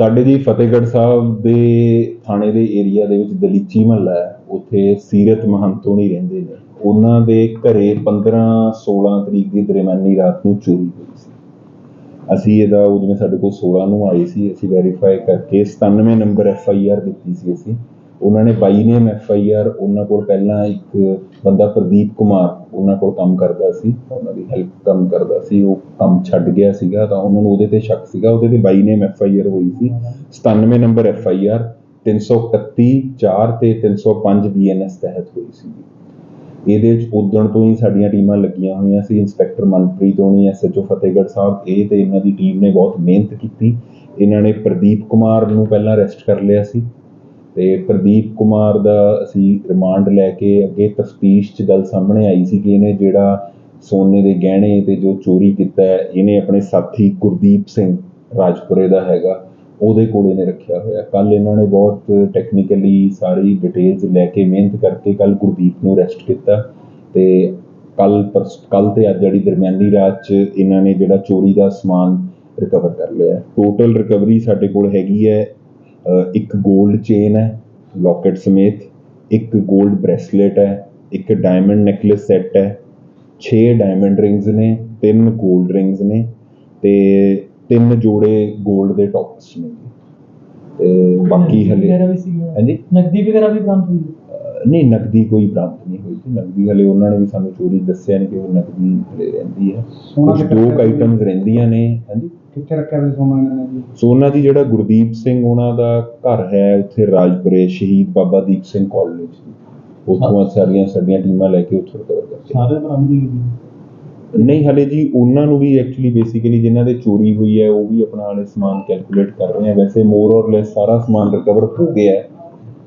ਸਾਡੇ ਜੀ ਫਤਿਹਗੜ੍ਹ ਸਾਹਿਬ ਦੇ ਥਾਣੇ ਦੇ ਏਰੀਆ ਦੇ ਵਿੱਚ ਦਲੀਚੀ ਮਹੱਲਾ ਹੈ, ਉੱਥੇ ਸੀਰਤ ਮਹੰਤ ਹੋਣੀ ਰਹਿੰਦੇ ਨੇ। ਉਹਨਾਂ ਦੇ ਘਰੇ 15 16 ਤਰੀਕ ਦੀ ਦਰਮਿਆਨੀ ਰਾਤ ਨੂੰ ਚੋਰੀ ਹੋਈ ਸੀ। ਅਸੀਂ ਇਹਦਾ ਉਹ ਜਿਵੇਂ ਸਾਡੇ ਕੋਲ 16 ਨੂੰ ਆਈ ਸੀ, ਅਸੀਂ ਵੈਰੀਫਾਈ ਕਰਕੇ 97 ਨੰਬਰ ਐਫ ਆਈ ਆਰ ਦਿੱਤੀ ਸੀ ਅਸੀਂ। ਉਹਨਾਂ ਨੇ ਬਾਈ ਨੇਮ ਐਫ ਆਈ ਆਰ, ਉਹਨਾਂ ਕੋਲ ਪਹਿਲਾਂ ਇੱਕ ਬੰਦਾ ਪ੍ਰਦੀਪ ਕੁਮਾਰ ਉਹਨਾਂ ਕੋਲ ਕੰਮ ਕਰਦਾ ਸੀ, ਉਹਨਾਂ ਦੀ ਹੈਲਪ ਕੰਮ ਕਰਦਾ ਸੀ, ਉਹ ਕੰਮ ਛੱਡ ਗਿਆ ਸੀਗਾ, ਤਾਂ ਉਹਨਾਂ ਨੂੰ ਉਹਦੇ ਤੇ ਸ਼ੱਕ ਸੀਗਾ, ਉਹਦੇ ਤੇ 22 ਨੇਮ ਐਫ ਆਈ ਆਰ ਹੋਈ ਸੀ। 97 ਨੰਬਰ ਐਫ ਆਈ ਆਰ 331 4 ਤੇ 305 ਬੀ ਐਨ ਐਸ ਤਹਿਤ ਹੋਈ ਸੀ। ਇਹਦੇ ਵਿੱਚ ਉਦਣ ਤੋਂ ਹੀ ਸਾਡੀਆਂ ਟੀਮਾਂ ਲੱਗੀਆਂ ਹੋਈਆਂ ਸੀ, ਇੰਸਪੈਕਟਰ ਮਨਪ੍ਰੀਤ ਹੋਣੀ ਐਸਐਚਓ ਫਤਿਹਗੜ੍ਹ ਸਾਹਿਬ, ਇਹ ਤੇ ਇਹਨਾਂ ਦੀ ਟੀਮ ਨੇ ਬਹੁਤ ਮਿਹਨਤ ਕੀਤੀ। ਇਹਨਾਂ ਨੇ ਪ੍ਰਦੀਪ ਕੁਮਾਰ ਨੂੰ ਪਹਿਲਾਂ ਅਰੈਸਟ ਕਰ ਲਿਆ ਸੀ। ਤੇ ਪ੍ਰਦੀਪ ਕੁਮਾਰ ਦਾ ਅਸੀਂ ਰਿਮਾਂਡ ਲੈ ਕੇ ਅੱਗੇ ਤਫਤੀਸ਼ 'ਚ ਗੱਲ ਸਾਹਮਣੇ ਆਈ ਸੀ ਕਿ ਇਹਨੇ ਜਿਹੜਾ ਸੋਨੇ ਦੇ ਗਹਿਣੇ ਤੇ ਜੋ ਚੋਰੀ ਕੀਤਾ ਇਹਨੇ ਆਪਣੇ ਸਾਥੀ ਗੁਰਦੀਪ ਸਿੰਘ ਰਾਜਪੁਰੇ ਦਾ ਹੈਗਾ, ਉਹਦੇ ਕੋਲ ਇਹਨੇ ਰੱਖਿਆ ਹੋਇਆ। ਕੱਲ ਇਹਨਾਂ ਨੇ ਬਹੁਤ ਟੈਕਨੀਕਲੀ ਸਾਰੀ ਡਿਟੇਲਸ ਲੈ ਕੇ ਮਿਹਨਤ ਕਰਕੇ ਕੱਲ ਗੁਰਦੀਪ ਨੂੰ ਅਰੈਸਟ ਕੀਤਾ ਤੇ ਕੱਲ ਕੱਲ ਤੇ ਅੱਜ ਜਿਹੜੀ ਦਰਮਿਆਨੀ ਰਾਤ 'ਚ ਇਹਨਾਂ ਨੇ ਜਿਹੜਾ ਚੋਰੀ ਦਾ ਸਮਾਨ ਰਿਕਵਰ ਕਰ ਲਿਆ ਟੋਟਲ ਰਿਕਵਰੀ ਸਾਡੇ ਕੋਲ ਹੈਗੀ ਹੈ ਇੱਕ 골ਡ ਚੇਨ ਹੈ ਲੌਕਟ ਸਮੇਤ ਇੱਕ 골ਡ ਬ੍ਰੇਸਲੇਟ ਹੈ ਇੱਕ ਡਾਇਮੰਡ ਨੈਕਲੇਸ ਸੈੱਟ ਹੈ 6 ਡਾਇਮੰਡ ਰਿੰਗਸ ਨੇ 3 골ਡ ਰਿੰਗਸ ਨੇ ਤੇ ਤਿੰਨ ਜੋੜੇ 골ਡ ਦੇ ਟੌਪਸ ਨੇ ਤੇ ਬਾਕੀ ਹਲੇ ਹਾਂਜੀ? ਨਕਦੀ ਵਗੈਰਾ ਵੀ ਪ੍ਰਾਪਤ ਹੋਈ? ਨਹੀਂ ਨਕਦੀ ਕੋਈ ਪ੍ਰਾਪਤ ਨਹੀਂ ਹੋਈ ਸੀ ਨਕਦੀ ਹਲੇ ਉਹਨਾਂ ਨੇ ਵੀ ਸਾਨੂੰ ਚੋਰੀ ਦੱਸਿਆ ਨਹੀਂ ਕਿ ਉਹ ਨਕਦੀ ਰਹਿੰਦੀ ਹੈ। ਕੁਝ ਦੋ ਆਈਟਮਸ ਰਹਿੰਦੀਆਂ ਨੇ ਹਾਂਜੀ? ਕਿੱਥੇ ਰੱਖਿਆ ਸੀ ਸੋਨਾ ਇਹਨਾਂ ਨੇ ਜੀ? ਸੋਨਾ ਜੀ ਜਿਹੜਾ ਗੁਰਦੀਪ ਸਿੰਘ ਉਹਨਾਂ ਦਾ ਘਰ ਹੈ ਉੱਥੇ ਰਾਜਪੁਰੇ ਸ਼ਹੀਦ ਬਾਬਾ ਦੀਪ ਸਿੰਘ ਕਾਲਜ ਉੱਥੋਂ ਸਾਰੀਆਂ ਸਾਡੀਆਂ ਟੀਮਾਂ ਲੈ ਕੇ ਉੱਥੋਂ ਰਿਕਵਰ ਕਰਕੇ ਸਾਰੇ ਬਰਾਮਦ ਹੋਈ ਨਹੀਂ ਹਲੇ ਜੀ ਉਹਨਾਂ ਨੂੰ ਵੀ ਐਕਚੁਅਲੀ ਬੇਸਿਕਲੀ ਜਿਨ੍ਹਾਂ ਦੇ ਚੋਰੀ ਹੋਈ ਹੈ ਉਹ ਵੀ ਆਪਣਾ ਹਲੇ ਸਮਾਨ ਕੈਲਕੂਲੇਟ ਕਰ ਰਹੇ ਆ। ਵੈਸੇ ਮੋਰ ਔਰ ਲੈਸ ਸਾਰਾ ਸਮਾਨ ਰਿਕਵਰ ਹੋ ਗਿਆ ਹੈ।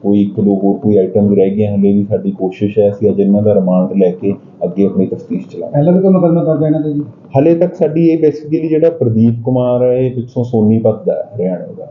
ਕੋਈ ਇੱਕ ਦੋ ਹੋਰ ਕੋਈ ਆਈਟਮ ਰਹਿ ਗਏ ਹਲੇ ਵੀ ਸਾਡੀ ਕੋਸ਼ਿਸ਼ ਹੈ ਅਸੀਂ ਅੱਜ ਇਹਨਾਂ ਦਾ ਰਿਮਾਂਡ ਲੈ ਕੇ ਅੱਗੇ ਆਪਣੀ ਤਫਤੀਸ਼ ਚਲਾਵਾਂਗੇ ਪਹਿਲਾਂ ਵੀ ਕੋਈ ਮੁਕੱਦਮਾ ਦਰਜ ਹੈ ਇਹਨਾਂ ਤੇ ਜੀ। ਹਲੇ ਤੱਕ ਸਾਡੀ ਇਹ ਬੇਸਿਕਲੀ ਜਿਹੜਾ ਪ੍ਰਦੀਪ ਕੁਮਾਰ ਹੈ ਇਹ ਪਿੱਛੋਂ ਸੋਨੀਪਤ ਦਾ ਹੈ, ਹਰਿਆਣਾ ਦਾ।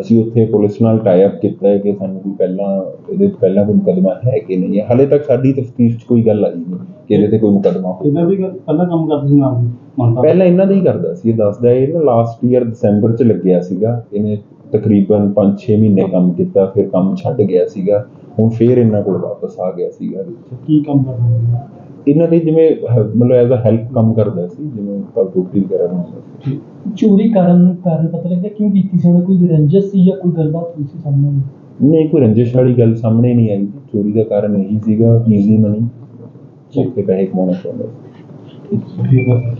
ਅਸੀਂ ਉੱਥੇ ਪੁਲਿਸ ਨਾਲ ਟਾਈ ਅਪ ਕੀਤਾ ਹੈ ਕਿ ਸਾਨੂੰ ਕੋਈ ਪਹਿਲਾਂ ਇਹਦੇ ਪਹਿਲਾਂ ਕੋਈ ਮੁਕੱਦਮਾ ਹੈ ਕਿ ਨਹੀਂ ਹੈ। ਹਲੇ ਤੱਕ ਸਾਡੀ ਤਫਤੀਸ਼ 'ਚ ਕੋਈ ਗੱਲ ਆਈ ਨਹੀਂ ਕਿ ਇਹਦੇ ਤੇ ਕੋਈ ਮੁਕੱਦਮਾ ਹੋਵੇ ਇਹਦਾ ਵੀ ਪਹਿਲਾਂ ਕੰਮ ਕਰਦੇ ਸੀ ਨਾਲ ਮੰਨਦਾ। ਪਹਿਲਾਂ ਇਹਨਾਂ ਦਾ ਹੀ ਕਰਦਾ ਸੀ ਇਹ ਦੱਸਦਾ ਇਹ ਨਾ ਲਾਸਟ ਈਅਰ ਦਸੰਬਰ 'ਚ ਲੱਗਿਆ ਸੀਗਾ ਇਹਨੇ ਤਕਰੀਬਨ 5-6 ਮਹੀਨੇ ਕੰਮ ਕੀਤਾ ਫਿਰ ਕੰਮ ਛੱਡ ਗਿਆ ਸੀਗਾ। ਹੁਣ ਫੇਰ ਇਹਨਾਂ ਕੋਲ ਵਾਪਸ ਆ ਗਿਆ ਸੀਗਾ ਕੀ ਕੰਮ ਕਰਦਾ ਇਹਨਾਂ ਦੇ ਜਿਵੇਂ ਮਤਲਬ ਐਜ਼ ਅ ਹੈਲਪ ਕੰਮ ਕਰਦਾ ਸੀ ਜਿਵੇਂ ਰੋਟੀ ਵਗੈਰਾ ਸੀ। ਚੋਰੀ ਕਰਨ ਕਾਰਨ ਪਤਾ ਲੱਗਿਆ ਕਿਉਂ ਕੀਤੀ ਸੀ? ਉਹਨੇ ਕੋਈ ਰੰਜਿਸ਼ ਸੀ ਜਾਂ ਕੋਈ ਗੱਲਬਾਤ ਹੋਈ ਸੀ ਸਾਹਮਣੇ? ਨਹੀਂ ਕੋਈ ਰੰਜਿਸ਼ ਵਾਲੀ ਗੱਲ ਸਾਹਮਣੇ ਨਹੀਂ ਆਈ। ਚੋਰੀ ਦਾ ਕਾਰਨ ਇਹੀ ਸੀਗਾ ਈਜ਼ੀ ਮਨੀ ਚੈੱਕ ਤੇ ਪੈਸੇ ਕਮਾਉਣਾ ਚਾਹੁੰਦਾ ਸੀ। ਠੀਕ ਹੈ।